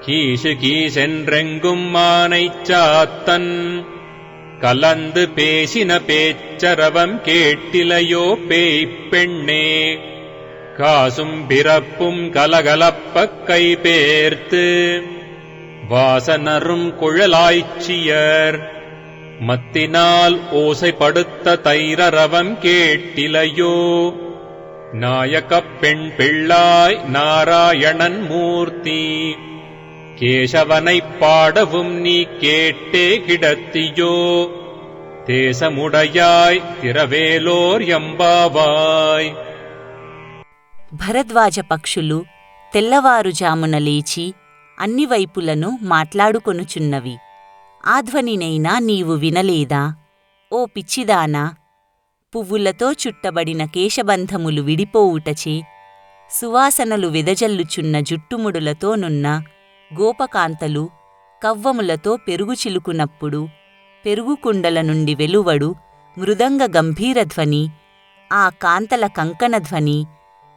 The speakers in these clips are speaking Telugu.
கீசு கீசென்றெங்கும் மானைச் சாத்தன். கலந்து பேசின பேச்சரவம் கேட்டிலையோ பேய்ப்பெண்ணே. காசும் பிறப்பும் கலகலப்பக் கைபேர்த்து. வாசனரும் குழலாய்ச்சியர் மத்தினால் ஓசைப்படுத்த தைரரவம் கேட்டிலையோ. நாயகப் பெண் பிள்ளாய் நாராயணன் மூர்த்தி. கேசவனைப் பாடவும் நீ கேட்டே கிடத்தியோ தேசமுடையாய் திரவேலோர் எம்பாவாய் భరద్వాజ పక్షులు తెల్లవారుజామున లేచి అన్ని వైపులను మాట్లాడుకొనుచున్నవి ఆ ధ్వనినైనా నీవు వినలేదా ఓ పిచ్చిదానా పువ్వులతో చుట్టబడిన కేశబంధములు విడిపోవుటచే సువాసనలు వెదజల్లుచున్న జుట్టుముడులతోనున్న గోపకాంతలు కవ్వములతో పెరుగు చిలుకునప్పుడు పెరుగుకుండల నుండి వెలువడు మృదంగ గంభీరధ్వని ఆ కాంతల కంకణధ్వని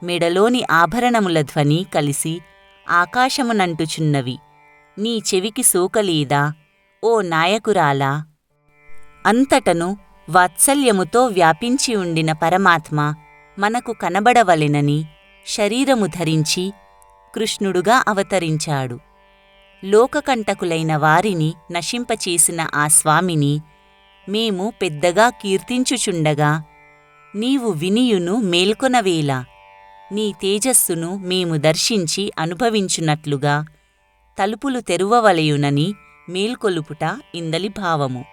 మెడలోని ఆభరణముల ధ్వని కలిసి ఆకాశమునంటుచున్నవి. నీ చెవికి సోకలేదా ఓ నాయకురాలా? అంతటను వాత్సల్యముతో వ్యాపించి ఉండిన పరమాత్మ మనకు కనబడవలెనని శరీరము ధరించి కృష్ణుడుగా అవతరించాడు. లోకకంటకులైన వారిని నశింపచేసిన ఆ స్వామిని మేము పెద్దగా కీర్తించుచుండగా నీవు వినియును మేల్కొనవేలా నీ తేజస్సును మేము దర్శించి అనుభవించునట్లుగా తలుపులు తెరువవలయునని మేల్కొలుపుట ఇందలి భావము.